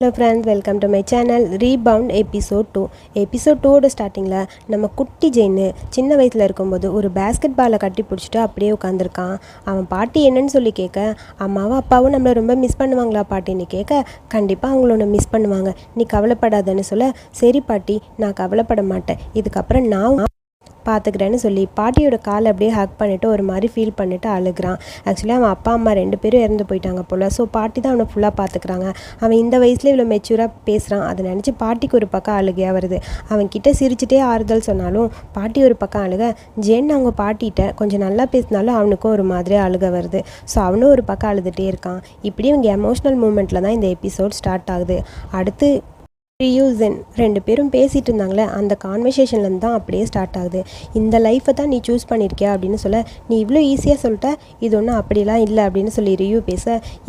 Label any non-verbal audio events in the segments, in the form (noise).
Hello friends welcome to my channel rebound episode two episode டூவோட ஸ்டார்டிங்கில் நம்ம குட்டி ஜெயின்னு சின்ன வயசில் இருக்கும்போது ஒரு பேஸ்கெட் பாலை கட்டி பிடிச்சிட்டு அப்படியே உட்காந்துருக்கான் அவன் பாட்டி என்னன்னு சொல்லி கேட்க அம்மாவும் அப்பாவும் நம்மளை ரொம்ப மிஸ் பண்ணுவாங்களா பாட்டின்னு கேட்க கண்டிப்பாக அவங்கள ஒன்று மிஸ் பண்ணுவாங்க. நீ கவலைப்படாதன்னு சொல்ல சரி பாட்டி நான் கவலைப்பட மாட்டேன். இதுக்கப்புறம் நான் பார்த்துக்கிறேன்னு சொல்லி பாட்டியோட காலை அப்படியே ஹக் பண்ணிவிட்டு ஒரு மாதிரி ஃபீல் பண்ணிவிட்டு அழுகிறான். ஆக்சுவலி அவன் அப்பா அம்மா ரெண்டு பேரும் இறந்து போயிட்டாங்க போல். ஸோ பாட்டி தான் அவனை ஃபுல்லாக பார்த்துக்கிறாங்க அவன் இந்த வயசுல இவ்வளோ மெச்சூராக பேசுகிறான் அதை நினச்சி பாட்டிக்கு ஒரு பக்கம் அழுகையாக வருது. அவன் கிட்ட சிரிச்சுட்டே ஆறுதல் சொன்னாலும் பாட்டி ஒரு பக்கம் அழுக. ஜென் அவங்க பாட்டிகிட்ட கொஞ்சம் நல்லா பேசினாலும் அவனுக்கும் ஒரு மாதிரி அழுக வருது. ஸோ அவனும் ஒரு பக்கம் அழுதுகிட்டே இருக்கான். இப்படி இவங்க எமோஷ்னல் மூமெண்ட்டில் தான் இந்த எபிசோட் ஸ்டார்ட் ஆகுது. அடுத்து ரியூசன் ரெண்டு பேரும் பேசிகிட்டு இருந்தாங்களே அந்த கான்வர்சேஷன்லேருந்து தான் அப்படியே ஸ்டார்ட் ஆகுது. இந்த லைஃப்பை தான் நீ சூஸ் பண்ணியிருக்கியா அப்படின்னு சொல்ல நீ இவ்வளோ ஈஸியாக சொல்லிட்ட இது ஒன்றும் அப்படிலாம் இல்லை அப்படின்னு சொல்லி ரியூ பேச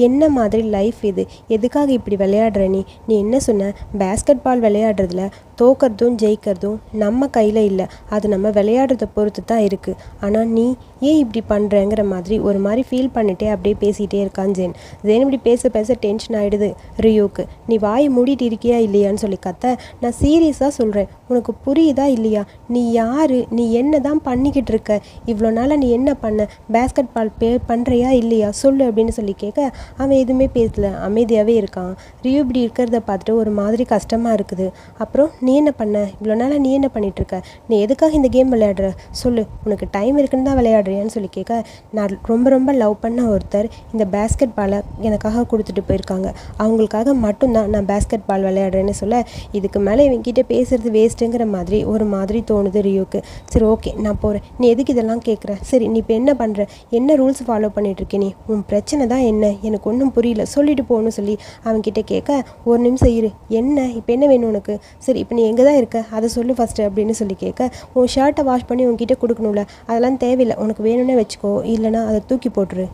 என்ன மாதிரி லைஃப் இது? எதுக்காக இப்படி விளையாடுற நீ? நீ என்ன சொன்ன? பேஸ்கெட் பால் விளையாடுறதுல தோக்கிறதும் ஜெயிக்கிறதும் நம்ம கையில் இல்லை. அது நம்ம விளையாடுறத பொறுத்து தான் இருக்குது ஆனால் நீ ஏன் இப்படி பண்ணுறேங்கிற மாதிரி ஒரு மாதிரி ஃபீல் பண்ணிட்டே அப்படியே பேசிகிட்டே இருக்கான் ஜென். ஜென் இப்படி பேச பேச டென்ஷன் ஆகிடுது ரியூக்கு. நீ வாய் மூடிட்டு இருக்கியா இல்லையான்னு சொல்லி கத்த நான் சீரியஸாக சொல்கிறேன் உனக்கு புரியுதா இல்லையா? நீ யார்? நீ என்ன தான் பண்ணிக்கிட்டு இருக்க? இவ்வளோ நாளாக நீ என்ன பண்ண? பேஸ்கெட் பால் பே பண்ணுறியா இல்லையா? சொல்லு அப்படின்னு சொல்லி கேட்க அவன் எதுவுமே பேசல. அமைதியாகவே இருக்கான். ரியூ இப்படி இருக்கிறத பார்த்துட்டு ஒரு மாதிரி கஷ்டமாக இருக்குது. அப்புறம் நீ என்ன பண்ண? இவ்வளோ நாளாக நீ என்ன பண்ணிகிட்டு இருக்க? நீ எதுக்காக இந்த கேம் விளையாடுற? சொல்லு. உனக்கு டைம் இருக்குன்னு தான் விளையாடுறியான்னு சொல்லி கேட்க நான் ரொம்ப ரொம்ப லவ் பண்ண ஒருத்தர் இந்த பேஸ்கெட் பாலை எனக்காக கொடுத்துட்டு போயிருக்காங்க. அவங்களுக்காக மட்டும்தான் நான் பேஸ்கெட் பால் விளையாடுறேன்னு சொல்லி இதுக்கு மேலே இவங்கிட்ட பேசுறது வேஸ்ட்டுங்கிற மாதிரி ஒரு மாதிரி தோணுது ரியோக்கு. சரி ஓகே நான் போகிறேன் நீ எதுக்கு இதெல்லாம் கேட்குற சரி நீ இப்போ என்ன பண்ணுற என்ன ரூல்ஸ் ஃபாலோ பண்ணிட்டு நீ? உன் பிரச்சனை தான் என்ன? எனக்கு ஒன்றும் புரியல. சொல்லிட்டு போகணும் சொல்லி அவன்கிட்ட கேட்க ஒரு நிமிஷம் இரு. என்ன? இப்போ என்ன வேணும் உனக்கு? சரி இப்போ நீ எங்கே தான் இருக்க? அதை சொல்லு ஃபஸ்ட்டு அப்படின்னு சொல்லி கேட்க உன் ஷர்ட்டை வாஷ் பண்ணி உன்கிட்ட கொடுக்கணும்ல? அதெல்லாம் தேவையில்லை. உனக்கு வேணும்னே வச்சுக்கோ. இல்லைனா அதை தூக்கி போட்டுரு.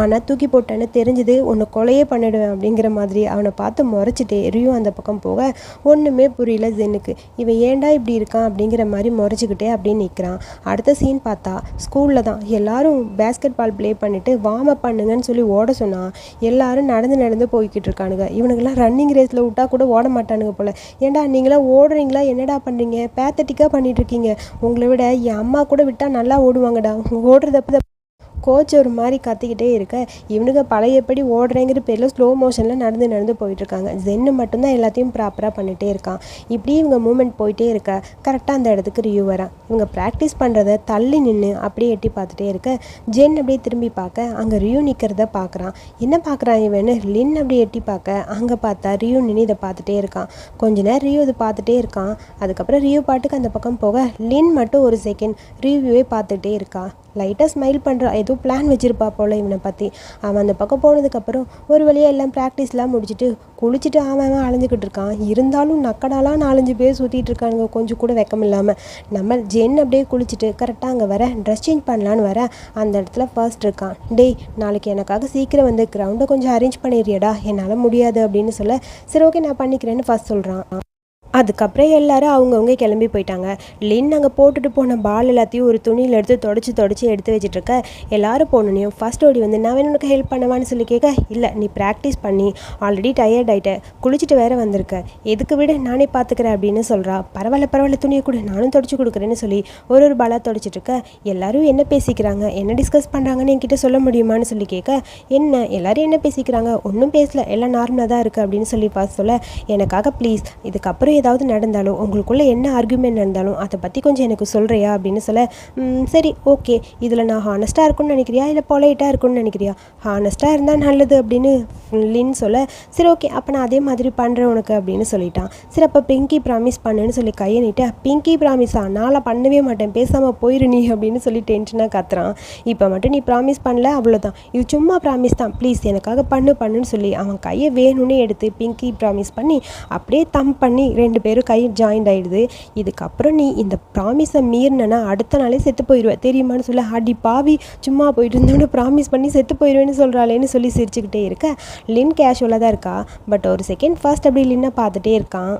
ஆனால் தூக்கி போட்டேன்னு தெரிஞ்சது உன்னை கொலையே பண்ணிடுவேன் அப்படிங்கிற மாதிரி அவனை பார்த்து முறைச்சிட்டே ரியோ அந்த பக்கம் போக ஒன்றுமே புரியல ஜென்னுக்கு. இவன் ஏன்டா இப்படி இருக்கான்? அப்படிங்கிற மாதிரி முறைச்சிக்கிட்டே அப்படியே நிற்கிறான் அடுத்த சீன் பார்த்தா ஸ்கூலில் தான். எல்லாரும் பேஸ்கெட் பால் ப்ளே பண்ணிவிட்டு வார்ம் அப் பண்ணுங்கன்னு சொல்லி ஓட சொன்னான் எல்லாரும் நடந்து நடந்து போய்கிட்டு இருக்கானுங்க. இவனுங்கெல்லாம் ரன்னிங் ரேஸில் விட்டா கூட ஓட மாட்டானுங்க போல். ஏன்டா நீங்களாம் ஓடுறீங்களா? என்னடா பண்ணுறீங்க பேத்தட்டிக்காக பண்ணிகிட்ருக்கீங்க உங்களை விட என் அம்மா கூட விட்டால் நல்லா ஓடுவாங்கடா. ஓடுறதப்ப கோச் ஒரு மாதிரி கத்திக்கிட்டே இருக்க. இவனுங்க பழையபடி ஓடுறேங்கிற பேரில் ஸ்லோ மோஷனில் நடந்து நடந்து போயிட்டுருக்காங்க. ஜென்னு மட்டும்தான் எல்லாத்தையும் ப்ராப்பராக பண்ணிகிட்டே இருக்கான். இப்படி இவங்க மூமெண்ட் போயிட்டே இருக்க. கரெக்டாக அந்த இடத்துக்கு ரியூ வரான். இவங்க ப்ராக்டிஸ் பண்ணுறத தள்ளி நின்று அப்படியே எட்டி பார்த்துட்டே இருக்க. ஜென் அப்படியே திரும்பி பார்க்க. அங்கே ரியூ நிற்கிறத பார்க்குறான். என்ன பார்க்குறான் இவனு? லின் அப்படியே எட்டி பார்க்க. அங்கே பார்த்தா ரியூ நின்று இதை பார்த்துட்டே இருக்கான். கொஞ்ச நேரம் ரியூ இதை பார்த்துட்டே இருக்கான். அதுக்கப்புறம் ரியூ பாட்டுக்கு அந்த பக்கம் போக. லின் மட்டும் ஒரு செகண்ட் ரிவ்யூவே பார்த்துட்டே இருக்கா. லைட்டாக ஸ்மைல் பண்ணுறா ஏதோ பிளான் வச்சுருப்பா போல் இவனை பற்றி அவன் அந்த பக்கம் போனதுக்கப்புறம் ஒரு வழியாக எல்லாம் ப்ராக்டிஸ்லாம் முடிச்சுட்டு குளிச்சுட்டு அவன் அவன் அலைஞ்சிக்கிட்டு இருக்கான். இருந்தாலும் நக்கடாலாம் நாலஞ்சு பேர் சுற்றிட்டு இருக்கானுங்க. கொஞ்சம் கூட வெக்கம் இல்லாமல் நம்ம ஜென் அப்படியே குளிச்சுட்டு கரெக்டாக அங்கே வர ட்ரெஸ் சேஞ்ச் பண்ணலான்னு வர அந்த இடத்துல ஃபர்ஸ்ட் இருக்கான். டேய் நாளைக்கு எனக்காக சீக்கிரம் வந்து கிரவுண்டை கொஞ்சம் அரேஞ்ச் பண்ணிடுறியடா. என்னால் முடியாது அப்படின்னு சொல்ல சரி ஓகே நான் பண்ணிக்கிறேன்னு ஃபர்ஸ்ட் சொல்கிறான் அதுக்கப்புறம் எல்லாரும் அவங்கவுங்க கிளம்பி போயிட்டாங்க. லின் அங்கே போட்டுட்டு போன பால் எல்லாத்தையும் ஒரு துணியில் எடுத்து தொடச்சி தொடச்சி எடுத்து வச்சுட்ருக்க. எல்லாரும் போனோனையும் ஃபஸ்ட் ஓடி வந்து நான் வேணும் உனக்கு ஹெல்ப் பண்ணவான்னு சொல்லி கேட்க இல்லை நீ ப்ராக்டிஸ் பண்ணி ஆல்ரெடி டயர்ட் ஆகிட்ட குளிச்சுட்டு வேற வந்திருக்க. எதுக்கு விட நானே பார்த்துக்கிறேன் அப்படின்னு சொல்கிறா பரவாயில்ல பரவாயில்ல துணியை கூட நானும் தொடச்சி கொடுக்குறேன்னு சொல்லி ஒரு ஒரு பாலாக தொடச்சிட்டு இருக்க எல்லாரும் என்ன பேசிக்கிறாங்க? என்ன டிஸ்கஸ் பண்ணுறாங்கன்னு என்கிட்ட சொல்ல முடியுமான்னு சொல்லி கேட்க என்ன எல்லாரும் என்ன பேசிக்கிறாங்க? ஒன்றும் பேசல. எல்லாம் நார்மலாக தான் இருக்குது அப்படின்னு சொல்லி பார்த்து சொல்ல. எனக்காக ப்ளீஸ் இதுக்கப்புறம் ஏதாவது நடந்தாலும் உங்களுக்குள்ளே என்ன ஆர்குமெண்ட் நடந்தாலும் அதை பற்றி கொஞ்சம் எனக்கு சொல்கிறியா அப்படின்னு சொல்ல சரி ஓகே இதில் நான் ஹானஸ்ட்டாக இருக்கும்னு நினைக்கிறியா? இல்லை பொலைட்டாக இருக்கும்னு நினைக்கிறியா? ஹானஸ்ட்டாக இருந்தால் நல்லது அப்படின்னு லின் சொல்ல சரி ஓகே அப்போ நான் அதே மாதிரி பண்ணுறேன் உனக்கு அப்படின்னு சொல்லிட்டான். சரி அப்போ பிங்கி ப்ராமிஸ் பண்ணுன்னு சொல்லி கையை நீட்டு பிங்கி ப்ராமிஸா நான்லாம் பண்ணவே மாட்டேன். பேசாமல் போயிரு நீ அப்படின்னு சொல்லி டென்ஷனாக கத்துறான். இப்போ மட்டும் நீ ப்ராமிஸ் பண்ணல அவ்வளோதான் இது சும்மா ப்ராமிஸ் தான். ப்ளீஸ் எனக்காக பண்ணு பண்ணுன்னு சொல்லி அவன் கையை வேணும்னே எடுத்து பிங்கி ப்ராமிஸ் பண்ணி அப்படியே தம் பண்ணி ரெண்டு ரெண்டு பேரும் கை ஜாயிண்ட் ஆகிடுது இதுக்கப்புறம் நீ இந்த ப்ராமிஸை மீறினா அடுத்த நாளே செத்து போயிடுவேன் தெரியுமான்னு சொல்ல அடி பாவி சும்மா போயிட்டு இருந்தோன்னு ப்ராமிஸ் பண்ணி செத்து போயிடுவேன்னு சொல்கிறாளேன்னு சொல்லி சிரிச்சுக்கிட்டே இருக்க. லின் கேஷுவலாக தான் இருக்கா. பட் ஒரு செகண்ட் ஃபர்ஸ்ட் அப்படி லின்னை பார்த்துட்டே இருக்கான்.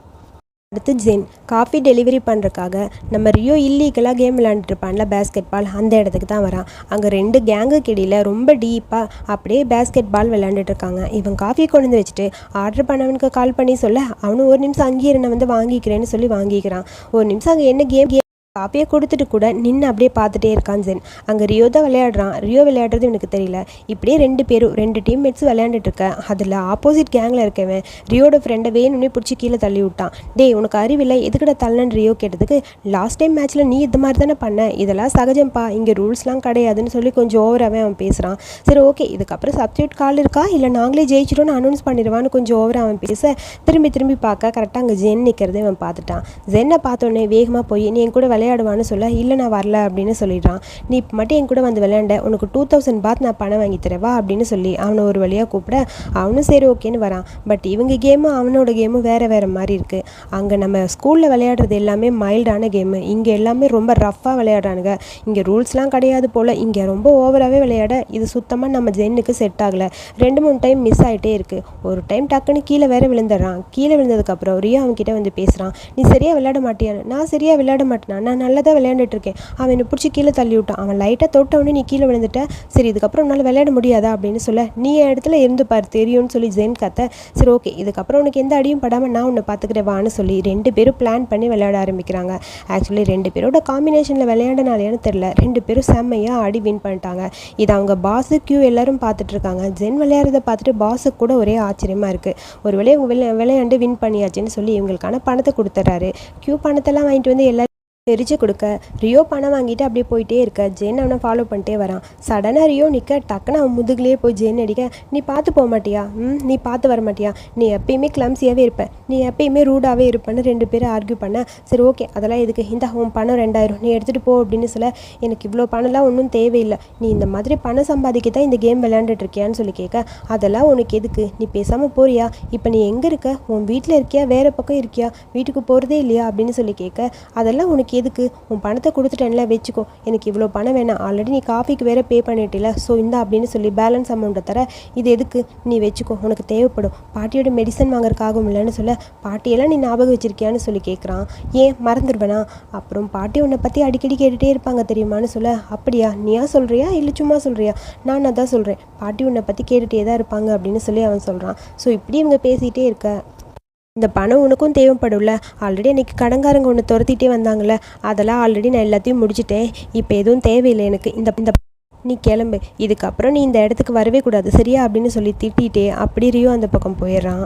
அடுத்து ஜென் காஃபி டெலிவரி பண்ணுறக்காக நம்ம ரியோ இல்லீகலாக கேம் விளையாண்டுருப்பான்ல பேஸ்கெட் பால் அந்த இடத்துக்கு தான் வரான். அங்கே ரெண்டு கேங்குக்கு இடையில் ரொம்ப டீப்பாக அப்படியே பேஸ்கெட் பால் விளாண்டுட்ருக்காங்க இருக்காங்க இவன் காஃபி கொண்டு வந்து வச்சுட்டு ஆர்டர் பண்ணவனுக்கு கால் பண்ணி சொல்ல. அவனும் ஒரு நிமிஷம் அங்கேயே இரு, நான் வந்து வாங்கிக்கிறேன்னு சொல்லி வாங்கிக்கிறான். ஒரு நிமிஷம் அங்கே என்ன கேம் காப்பியை கொடுத்துட்டு கூட நின்று அப்படியே பார்த்துட்டே இருக்கான் ஜென். அங்கே ரியோ தான் விளையாடுறான். ரியோ விளையாடுறது எனக்கு தெரியல. இப்படியே ரெண்டு பேரும் ரெண்டு டீம்மேட்ஸும் விளையாண்டுட்டு இருக்க. அதில் ஆப்போசிட் கேங்கில் இருக்கவன் ரியோட ஃப்ரெண்டை வேணும்னே பிடிச்சி கீழே தள்ளி விட்டான். டேய் உனக்கு அறிவில்லை? எதுக்கிட்ட தள்ளன்னு ரியோ கேட்டதுக்கு லாஸ்ட் டைம் மேட்ச்சில் நீ இது மாதிரி தானே பண்ண? இதெல்லாம் சகஜம்ப்பா. இங்கே ரூல்ஸ்லாம் கிடையாதுன்னு சொல்லி கொஞ்சம் ஓவராகவே அவன் பேசுகிறான் சரி ஓகே இதுக்கப்புறம் சப்ஸ்டியூட் கால் இருக்கா? இல்லை நாங்களே ஜெயிச்சிட்டோன்னு அனௌன்ஸ் பண்ணிடுவான்னு கொஞ்சம் ஓவராக அவன் பேச திரும்பி திரும்பி பார்க்க கரெக்டாக அங்கே ஜென் நிற்கிறதே அவன் பார்த்துட்டான். ஜென்னை பார்த்தோன்னே வேகமாக போய் நீ என் கூட விளையாடுவான்னு சொல்ல இல்லை நான் வரல அப்படின்னு சொல்லிடுறான். நீ இப்போ மட்டும் என் கூட வந்து விளையாண்ட உனக்கு டூ தௌசண்ட் பாத் நான் பணம் வாங்கி தரவா? அப்படின்னு சொல்லி அவனை ஒரு வழியாக கூப்பிட அவனும் சரி ஓகேன்னு வரான். பட் இவங்க கேமும் அவனோட கேமும் வேறு வேறு மாதிரி இருக்குது அங்கே நம்ம ஸ்கூலில் விளையாடுறது எல்லாமே மைல்டான கேமு இங்கே எல்லாமே ரொம்ப ரஃப்பாக விளையாடுறானுங்க. இங்கே ரூல்ஸ்லாம் கிடையாது போல். இங்கே ரொம்ப ஓவராகவே விளையாட இது சுத்தமாக நம்ம ஜென்னுக்கு செட் ஆகலை. ரெண்டு மூணு டைம் மிஸ் ஆகிட்டே இருக்குது ஒரு டைம் டக்குன்னு கீழே வேற விழுந்துடுறான். கீழே விழுந்ததுக்கப்புறம் ரியா அவன்கிட்ட வந்து பேசுகிறான் நீ சரியாக விளையாட மாட்டியான்னு? நான் சரியாக விளையாட மாட்டேனா நான் நல்லா தான் விளையாண்டுட்டு இருக்கேன் அவன் என்னை பிடிச்சி கீழே தள்ளி விட்டான். அவன் லைட்டாக தொட்டவொடனே நீ கீழே விழுந்துட்ட. சரி இதுக்கப்புறம் உன்னால் விளையாட முடியாதா அப்படின்னு சொல்ல நீ என் இடத்துல இருந்து பாரு தெரியும்னு சொல்லி ஜென் கத்த சரி ஓகே இதுக்கப்புறம் உனக்கு எந்த அடியும் படாமல் நான் உன்னை பார்த்துக்கிறேன் வான்னு சொல்லி ரெண்டு பேரும் பிளான் பண்ணி விளையாட ஆரம்பிக்கிறாங்க. ஆக்சுவலி ரெண்டு பேரோட காம்பினேஷனில் விளையாண்டனாலேன்னு தெரில ரெண்டு பேரும் செம்மையாக ஆடி வின் பண்ணிட்டாங்க. இது அவங்க பாஸு கியூ எல்லாரும் பார்த்துட்ருக்காங்க ஜென் விளையாடுறத பார்த்துட்டு பாஸுக்கு கூட ஒரே ஆச்சரியமாக இருக்குது ஒரு இவங்க விளையா விளையாண்டு வின் பண்ணியாச்சுன்னு சொல்லி இவங்களுக்கான பணத்தை கொடுத்துட்றாரு கியூ பணத்தெல்லாம் வாங்கிட்டு வந்து எல்லாரும் தெரிச்சு கொடுக்க. ரியோ பணம் வாங்கிட்டு அப்படியே போயிட்டே இருக்க. ஜென் அவனை ஃபாலோ பண்ணிட்டே வரான். சடனாக ரியோ நிற்க டக்குன்னு அவன் முதுகுலேயே போய் ஜென் அடிக்க. நீ பார்த்து போக மாட்டியா? ம் நீ பார்த்து வர மாட்டியா? நீ எப்பயுமே கிளம்சியாகவே இருப்ப. நீ எப்பயுமே ரூடாகவே இருப்பேன்னு ரெண்டு பேரும் ஆர்கியூ பண்ண. சரி ஓகே அதெல்லாம் எதுக்கு? இந்த உன் பணம் ரெண்டாயிரம். நீ எடுத்துகிட்டு போ அப்படின்னு சொல்ல. எனக்கு இவ்வளோ பணம்லாம் ஒன்றும் தேவையில்லை. நீ இந்த மாதிரி பணம் சம்பாதிக்க தான் இந்த கேம் விளையாண்டுட்டு இருக்கியான்னு சொல்லி கேட்க. அதெல்லாம் உனக்கு எதுக்கு? நீ பேசாமல் போறியா? இப்போ நீ எங்கே இருக்க? உன் வீட்டில் இருக்கியா? வேறு பக்கம் இருக்கியா? வீட்டுக்கு போகிறதே இல்லையா? அப்படின்னு சொல்லி கேட்க. அதெல்லாம் உனக்கு எதுக்கு? உன் பணத்தை கொடுத்துட்டேன்ல வச்சுக்கோ. எனக்கு இவ்வளோ பணம் வேணாம். ஆல்ரெடி நீ காஃபிக்கு வேற பே பண்ணிட்டில ஸோ இந்த அப்படின்னு சொல்லி பேலன்ஸ் அமௌண்ட்டை தர இது எதுக்கு? நீ வச்சுக்கோ. உனக்கு தேவைப்படும். பாட்டியோட மெடிசன் வாங்குறதுக்காகவும் இல்லைன்னு சொல்ல பாட்டியெல்லாம் நீ ஞாபகம் வச்சிருக்கியான்னு சொல்லி கேட்குறான் ஏன்? மறந்துடுவேனா அப்புறம் பாட்டி உன்னை பற்றி அடிக்கடி கேட்டுகிட்டே இருப்பாங்க தெரியுமான்னு சொல்ல அப்படியா? நீயா சொல்கிறியா இல்லை சும்மா சொல்கிறியா நான் அதான் சொல்கிறேன் பாட்டி உன்னை பற்றி கேட்டுகிட்டே தான் இருப்பாங்க அப்படின்னு சொல்லி அவன் சொல்கிறான் ஸோ இப்படி இவங்க பேசிகிட்டே இருக்க. இந்த பணம் உனக்கும் தேவைப்படும்ல. ஆல்ரெடி அன்றைக்கி கடங்காரங்க ஒன்று துரத்திட்டே வந்தாங்கள்ல அதெல்லாம் ஆல்ரெடி நான் எல்லாத்தையும் முடிச்சிட்டேன். இப்போ எதுவும் தேவையில்லை எனக்கு. இந்த இந்த நீ கிளம்பு. இதுக்கப்புறம் நீ இந்த இடத்துக்கு வரவே கூடாது. சரியா? அப்படின்னு சொல்லி திட்டிகிட்டே அப்படி ரியோ அந்த பக்கம் போயிடுறான்.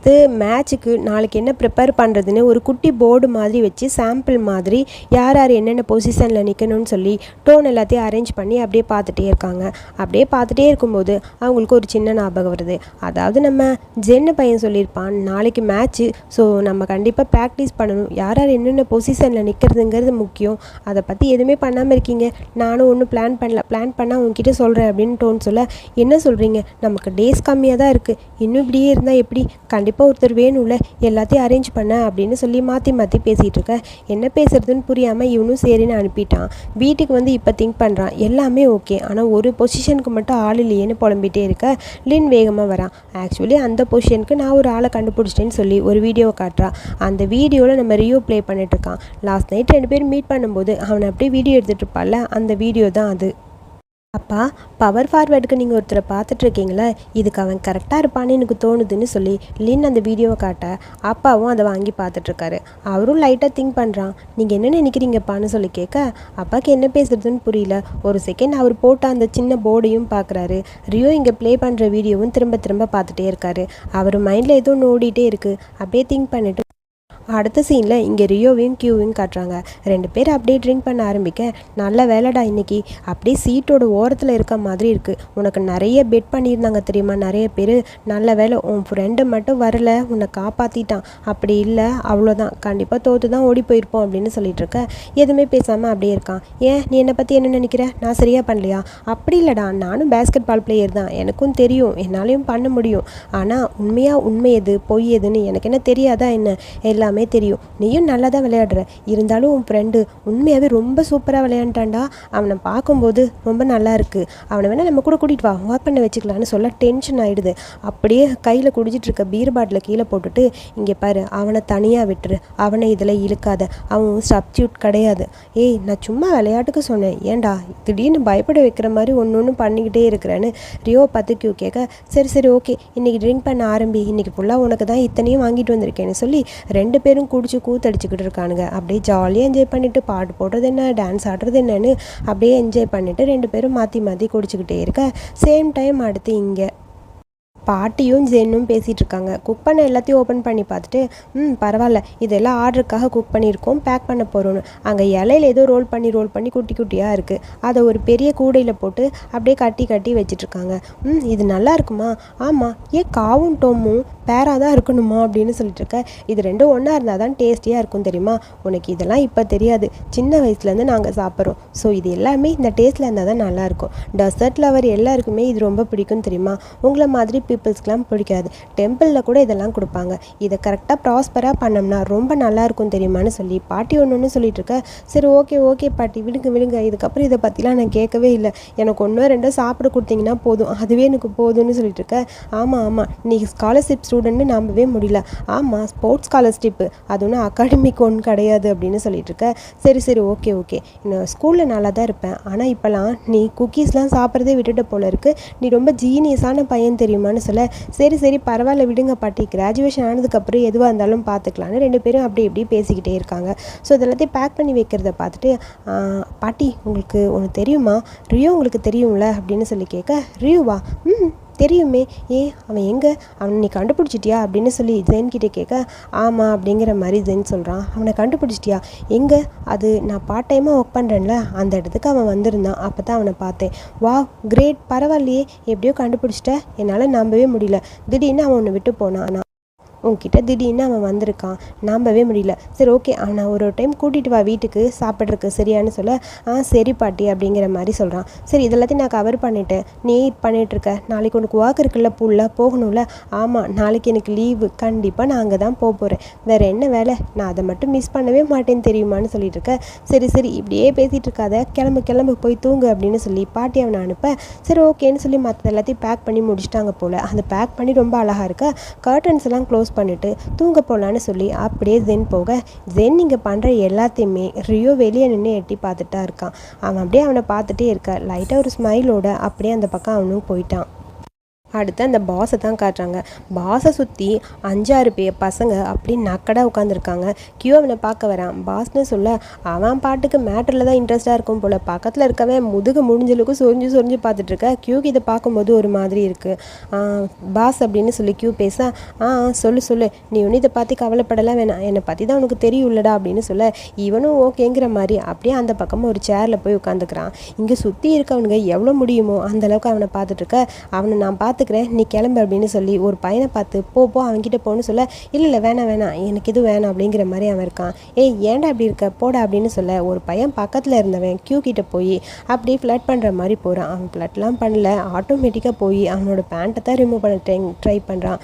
அடுத்து மேட்ச்சுக்கு நாளைக்கு என்ன ப்ரிப்பேர் பண்ணுறதுன்னு ஒரு குட்டி போர்டு மாதிரி வச்சு சாம்பிள் மாதிரி யார் யார் என்னென்ன பொசிஷனில் நிற்கணும்னு சொல்லி டோன் எல்லாத்தையும் அரேஞ்ச் பண்ணி அப்படியே பார்த்துட்டே இருக்காங்க. அப்படியே பார்த்துட்டே இருக்கும்போது அவங்களுக்கு ஒரு சின்ன ஞாபகம் வருது. அதாவது நம்ம ஜென்னு பையன் சொல்லியிருப்பான் நாளைக்கு மேட்ச்சு ஸோ நம்ம கண்டிப்பாக ப்ராக்டிஸ் பண்ணணும். யார் யார் என்னென்ன பொசிஷனில் நிற்கிறதுங்கிறது முக்கியம். அதை பற்றி எதுவுமே பண்ணாமல் இருக்கீங்க. நானும் ஒன்றும் பிளான் பண்ணல. பிளான் பண்ணால் உங்ககிட்ட சொல்கிறேன் அப்படின்னு டோன் சொல்ல என்ன சொல்கிறீங்க நமக்கு டேஸ் கம்மியாக தான் இருக்குது இன்னும் இப்படியே இருந்தால் எப்படி? கண்டிப்பாக கண்டிப்பாக ஒருத்தர் வேணும்ல எல்லாத்தையும் அரேஞ்ச் பண்ண அப்படின்னு சொல்லி மாற்றி மாற்றி பேசிகிட்டு இருக்க என்ன பேசுறதுன்னு புரியாமல் இவனும் சரின்னு அனுப்பிட்டான். வீட்டுக்கு வந்து இப்போ திங்க் பண்ணுறான் எல்லாமே ஓகே ஆனால் ஒரு பொசிஷனுக்கு மட்டும் ஆள் இல்லையேன்னு புலம்பிட்டே இருக்க. லின் வேகமாக வரான் ஆக்சுவலி அந்த பொசிஷனுக்கு நான் ஒரு ஆளை கண்டுபிடிச்சிட்டேன்னு சொல்லி ஒரு வீடியோ காட்டுறான் அந்த வீடியோவில் நம்ம ரியோ ப்ளே பண்ணிட்டுருக்கான் லாஸ்ட் நைட் ரெண்டு பேரும் மீட் பண்ணும்போது அவனை அப்படியே வீடியோ எடுத்துகிட்டு இருப்பால்ல அந்த வீடியோ தான் அது. அப்பா பவர் ஃபார்வேர்டுக்கு நீங்கள் ஒருத்தரை பார்த்துட்ருக்கீங்களே? இதுக்கு அவன் கரெக்டாக இருப்பான்னு எனக்கு தோணுதுன்னு சொல்லி லின் அந்த வீடியோவை காட்ட அப்பாவும் அதை வாங்கி பார்த்துட்ருக்காரு. அவரும் லைட்டாக திங்க் பண்ணுறான் நீங்கள் என்ன நினைக்கிறீங்கப்பான்னு சொல்லி கேட்க அப்பாவுக்கு என்ன பேசுகிறதுன்னு புரியல. ஒரு செகண்ட் அவர் போட்ட அந்த சின்ன போர்டையும் பார்க்குறாரு. ரியோ இங்கே ப்ளே பண்ணுற வீடியோவும் திரும்ப திரும்ப பார்த்துட்டே இருக்காரு. அவர் மைண்டில் ஏதோ ஓடிட்டே இருக்குது அப்படியே திங்க் பண்ணிட்டு அடுத்த சீனில் இங்கே ரியோவையும் கியூவையும் காட்டுறாங்க. ரெண்டு பேர் அப்படியே ட்ரிங்க் பண்ண ஆரம்பிக்க நல்ல வேலைடா இன்னைக்கு. அப்படியே சீட்டோட ஓரத்தில் இருக்க மாதிரி இருக்குது உனக்கு நிறைய பெட் பண்ணியிருந்தாங்க தெரியுமா? நிறைய பேர் நல்ல வேலை உன் ஃப்ரெண்டு மட்டும் வரல. உன்னை காப்பாற்றிட்டான் அப்படி இல்லை. அவ்வளோதான் கண்டிப்பாக தோற்று தான் ஓடி போயிருப்போம் அப்படின்னு சொல்லிட்டு இருக்க. எதுவுமே பேசாமல் அப்படியே இருக்கான். ஏன்? நீ என்னை பற்றி என்ன நினைக்கிற? நான் சரியாக பண்ணலையா? அப்படி இல்லைடா. நானும் பேஸ்கெட் பால் பிளேயர் தான். எனக்கும் தெரியும். என்னாலையும் பண்ண முடியும். ஆனால் உண்மையாக உண்மை எது? பொய் எதுன்னு எனக்கு என்ன தெரியாதா என்ன? எல்லாமே எல்லாமே தெரியும். நீயும் நல்லா தான் விளையாடுற. இருந்தாலும் உன் ஃப்ரெண்டு உண்மையாகவே ரொம்ப சூப்பராக விளையாண்டான்டா. அவனை பார்க்கும்போது ரொம்ப நல்லா இருக்கு. அவனை வேணால் நம்ம கூட கூட்டிகிட்டு வா. வாக் பண்ண வச்சுக்கலான்னு சொல்ல டென்ஷன் ஆகிடுது அப்படியே கையில் குடிச்சிட்டு இருக்க பீர் பாட்டில் கீழே போட்டுட்டு இங்கே பாரு அவனை தனியாக விட்டுரு. அவனை இதில் இழுக்காத. அவன் சப்ஸ்டியூட் கிடையாது. ஏய் நான் சும்மா விளையாட்டுக்கு சொன்னேன். ஏன்டா? திடீர்னு பயப்பட வைக்கிற மாதிரி ஒன்று ஒன்று பண்ணிக்கிட்டே இருக்கிறேன்னு ரியோ பார்த்து கியூ கேட்க சரி சரி ஓகே இன்றைக்கி ட்ரிங்க் பண்ண ஆரம்பி. இன்றைக்கி ஃபுல்லாக உனக்கு தான் இத்தனையும் வாங்கிட்டு வந்திருக்கேன்னு சொல்லி ரெண்டு பேரும் குடிச்சு கூத்தடிச்சுக்கிட்டு இருக்கானுங்க. அப்படியே ஜாலியாக என்ஜாய் பண்ணிட்டு பாட்டு போடுறது என்ன டான்ஸ் ஆடுறது என்னன்னு அப்படியே என்ஜாய் பண்ணிட்டு ரெண்டு பேரும் மாற்றி மாற்றி குடிச்சுக்கிட்டே இருக்க. சேம் டைம் அடுத்து இங்கே பாட்டியும் ஜென்னும் பேசிகிட்டு இருக்காங்க குக் பண்ண எல்லாத்தையும் ஓப்பன் பண்ணி பார்த்துட்டு ம் பரவாயில்ல. இதெல்லாம் ஆர்டருக்காக குக் பண்ணியிருக்கோம். பேக் பண்ண போகிறோன்னு அங்கே இலையில ஏதோ ரோல் பண்ணி ரோல் பண்ணி குட்டி குட்டியாக இருக்குது அதை ஒரு பெரிய கூடையில் போட்டு அப்படியே கட்டி கட்டி வச்சிட்ருக்காங்க ம் இது நல்லா இருக்குமா? ஆமாம் ஏன் காவும் டோமும் பேராக தான் இருக்கணுமா? அப்படின்னு சொல்லிட்டு இருக்க இது ரெண்டும் ஒன்றா இருந்தால் தான் டேஸ்டியாக இருக்கும் தெரியுமா? உனக்கு இதெல்லாம் இப்போ தெரியாது. சின்ன வயசுலேருந்து நாங்கள் சாப்பிட்றோம். ஸோ இது எல்லாமே இந்த டேஸ்ட்டில் இருந்தால் தான் நல்லாயிருக்கும் டெசர்ட் லவர் எல்லாருக்குமே இது ரொம்ப பிடிக்கும் தெரியுமா? உங்களை மாதிரி பீப்புள்ஸ்க்கெலாம் பிடிக்காது. டெம்பிளில் கூட இதெல்லாம் கொடுப்பாங்க. இதை கரெக்டாக ப்ராஸ்பராக பண்ணோம்னா ரொம்ப நல்லாயிருக்கும் தெரியுமான்னு சொல்லி பாட்டி ஒன்று ஒன்று சொல்லிட்டு இருக்க. சரி ஓகே ஓகே பாட்டி விடுங்க விடுங்க. இதுக்கப்புறம் இதை பற்றிலாம் நான் கேட்கவே இல்லை. எனக்கு ஒன்றோ ரெண்டோ சாப்பிட கொடுத்தீங்கன்னா போதும். அதுவே எனக்கு போதும்னு சொல்லிட்டு இருக்க. ஆமாம் ஆமாம் நீ ஸ்காலர்ஷிப் ஸ்டூடெண்ட்னு நம்பவே முடியல. ஆமாம் ஸ்போர்ட்ஸ் ஸ்காலர்ஷிப்பு அது ஒன்றும் அகாடமிக் ஒன்று கிடையாது அப்படின்னு சொல்லிட்டு இருக்க. சரி சரி ஓகே ஓகே நான் ஸ்கூலில் நல்லா தான் இருப்பேன். ஆனால் இப்போலாம் நீ குக்கீஸ்லாம் சாப்பிட்றதே விட்டுட்ட போல இருக்கு. நீ ரொம்ப ஜீனியஸான பையன் தெரியுமான்னு சொல்ல சரி சரி பரவாயில்ல விடுங்க பாட்டி. கிராஜுவேஷன் ஆனதுக்கப்புறம் எதுவாக இருந்தாலும் பார்த்துக்கலான்னு ரெண்டு பேரும் அப்படி இப்படி பேசிக்கிட்டே இருக்காங்க. ஸோ இதெல்லாத்தையும் பேக் பண்ணி வைக்கிறத பார்த்துட்டு பாட்டி உங்களுக்கு ஒன்று தெரியுமா? ரியோ உங்களுக்கு தெரியும்ல? அப்படின்னு சொல்லி கேட்க ரியூவா? ம் தெரியுமே. ஏ அவன் எங்கே? அவன் நீ கண்டுபிடிச்சிட்டியா? அப்படின்னு சொல்லி ஜென் கிட்டே கேட்க ஆமாம் அப்படிங்கிற மாதிரி ஜென் சொல்கிறான் அவனை கண்டுபிடிச்சிட்டியா? எங்கே? அது நான் பார்ட் டைமாக ஒர்க் பண்ணுறேன்ல அந்த இடத்துக்கு அவன் வந்திருந்தான். அப்போ தான் அவனை பார்த்தேன். வா கிரேட் பரவாயில்லையே. எப்படியோ கண்டுபிடிச்சிட்ட. என்னால் நம்பவே முடியல. திடீர்னு அவன் ஒன்று விட்டு போனான். உங்ககிட்ட திடீர்னு அவன் வந்திருக்கான். நம்பவே முடியல. சரி ஓகே அவனை ஒரு டைம் கூட்டிகிட்டு வா வீட்டுக்கு சாப்பிட்றதுக்கு சரியான்னு சொல்ல ஆ சரி பாட்டி அப்படிங்கிற மாதிரி சொல்கிறான் சரி இதெல்லாத்தையும் நான் கவர் பண்ணிட்டேன். நீ பண்ணிகிட்ருக்க நாளைக்கு உனக்கு ஒர்க் இருக்குல்ல புல்ல போகணும்ல? ஆமாம் நாளைக்கு எனக்கு லீவு கண்டிப்பாக நான் அங்கே தான் போக போகிறேன் வேறு என்ன வேலை? நான் அதை மட்டும் மிஸ் பண்ணவே மாட்டேன்னு தெரியுமான்னு சொல்லிட்டு இருக்க. சரி சரி இப்படியே பேசிகிட்டு இருக்காத. கிளம்பு கிளம்பு போய் தூங்கு அப்படின்னு சொல்லி பாட்டி அவனை அனுப்ப. சரி ஓகேன்னு சொல்லி மற்ற எல்லாத்தையும் பேக் பண்ணி முடிச்சிட்டாங்க போல். அந்த பேக் பண்ணி ரொம்ப அழகாக இருக்க. கர்டன்ஸ் எல்லாம் க்ளோஸ் பண்ணிட்டு தூங்க போகலான்னு சொல்லி அப்படியே ஜென் போக. ஜென் இங்கே பண்ணுற எல்லாத்தையுமே ரியோ வெளியே நின்று எட்டி பார்த்துட்டா இருக்கான். அவன் அப்படியே அவனை பார்த்துட்டே இருக்க லைட்டாக ஒரு ஸ்மைலோட அப்படியே அந்த பக்கம் அவனும் போயிட்டான். அடுத்து அந்த பாஸை தான் காட்டுறாங்க. பாஸை சுற்றி அஞ்சாறு பேர் பசங்க அப்படி நக்கடாக உட்காந்துருக்காங்க கியூ அவனை பார்க்க வரான். பாஸ்னு சொல்ல அவன் பாட்டுக்கு மேட்டரில் தான் இன்ட்ரெஸ்ட்டாக இருக்கும் போல். பக்கத்தில் இருக்கவன் முதுகு முடிஞ்சளவுக்கு சொரிஞ்சு சொரிஞ்சு பார்த்துட்ருக்க கியூக்கு இதை பார்க்கும்போது ஒரு மாதிரி இருக்குது பாஸ் அப்படின்னு சொல்லி கியூ பேச ஆ சொல்லு சொல்லு. நீ ஒன்றும் இதை பற்றி கவலைப்படலாம் வேணாம். என்னை பற்றி தான் உனக்கு தெரியும்லடா அப்படின்னு சொல்ல இவனும் ஓகேங்கிற மாதிரி. அப்படியே அந்த பக்கமாக ஒரு சேரில் போய் உட்காந்துக்கிறான் இங்கே சுற்றி இருக்கவனுங்க எவ்வளோ முடியுமோ அந்த அளவுக்கு அவனை பார்த்துட்ருக்க அவனை நான் பார்த்து பார்த்துக்கிறேன் நீ கிளம்பு அப்படின்னு சொல்லி ஒரு பையனை பார்த்து போ போ அவன்கிட்ட போன்னு சொல்ல இல்லை இல்லை வேணாம் வேணாம் எனக்கு இது வேணாம் அப்படிங்கிற மாதிரி அவன் இருக்கான். ஏய் ஏன்டா அப்படி இருக்க? போடா அப்படின்னு சொல்ல ஒரு பையன் பக்கத்தில் இருந்தவன் கியூ கிட்ட போய் அப்படி ஃப்ளட் பண்ணுற மாதிரி போகிறான் அவன் ஃப்ளட்லாம் பண்ணல ஆட்டோமேட்டிக்காக போய் அவனோட பேண்ட்டை தான் ரிமூவ் பண்ண ட்ரை ட்ரை பண்ணுறான்